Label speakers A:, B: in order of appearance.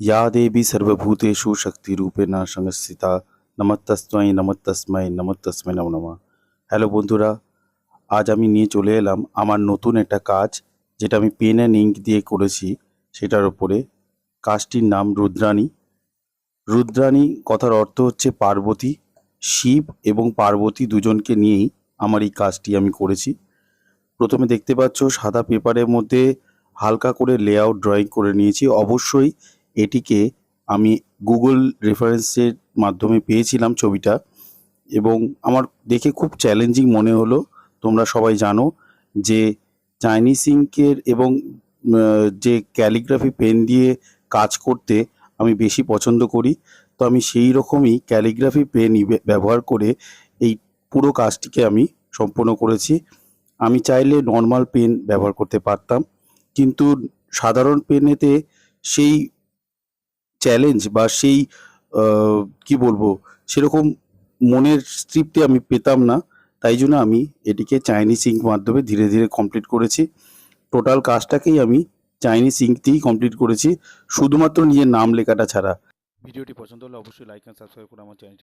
A: या देवी सर्वभूतेषु শক্তিরূপেণ সংস্থিতা নমস্তস্মৈ নমস্তস্মৈ নমস্তস্মৈ নমো নমঃ হ্যালো বন্ধুরা আজ আমি নিয়ে চলে এলাম আমার নতুন একটা কাজ যেটা আমি পেন অ্যান্ড ইঙ্ক দিয়ে করেছি সেটার ওপরে কাজটির নাম রুদ্রাণী রুদ্রাণী কথার অর্থ হচ্ছে পার্বতী শিব এবং পার্বতী দুজনকে নিয়েই আমার এই কাজটি আমি করেছি প্রথমে দেখতে পাচ্ছ সাদা পেপারের মধ্যে হালকা করে লেআউট ড্রয়িং করে নিয়েছি অবশ্যই এটিকে আমি গুগল রেফারেন্সের মাধ্যমে পেয়েছিলাম ছবিটা এবং আমার দেখে খুব চ্যালেঞ্জিং মনে হলো। তোমরা সবাই জানো যে চাইনিজ ইঙ্কের এবং যে ক্যালিগ্রাফি পেন দিয়ে কাজ করতে আমি বেশি পছন্দ করি। তো আমি সেই রকমই ক্যালিগ্রাফি পেনই ব্যবহার করে এই পুরো কাজটিকে আমি সম্পূর্ণ করেছি। আমি চাইলে নর্মাল পেন ব্যবহার করতে পারতাম। কিন্তু সাধারণ পেনেতে সেই চ্যালেঞ্জ বা সেই কি বলব, সেরকম মনের তৃপ্তি আমি পেতাম না। তাই জন্য আমি এটিকে চাইনিজ ইঙ্ক মাধ্যমে ধীরে ধীরে কমপ্লিট করেছি। টোটাল কাজটাকেই আমি চাইনিজ ইঙ্ক দিয়েই কমপ্লিট করেছি। শুধুমাত্র নিজের নাম লেখাটা ছাড়া। ভিডিওটি পছন্দ হলে অবশ্যই লাইক অ্যান্ড সাবস্ক্রাইব করে আমার চ্যানেলটি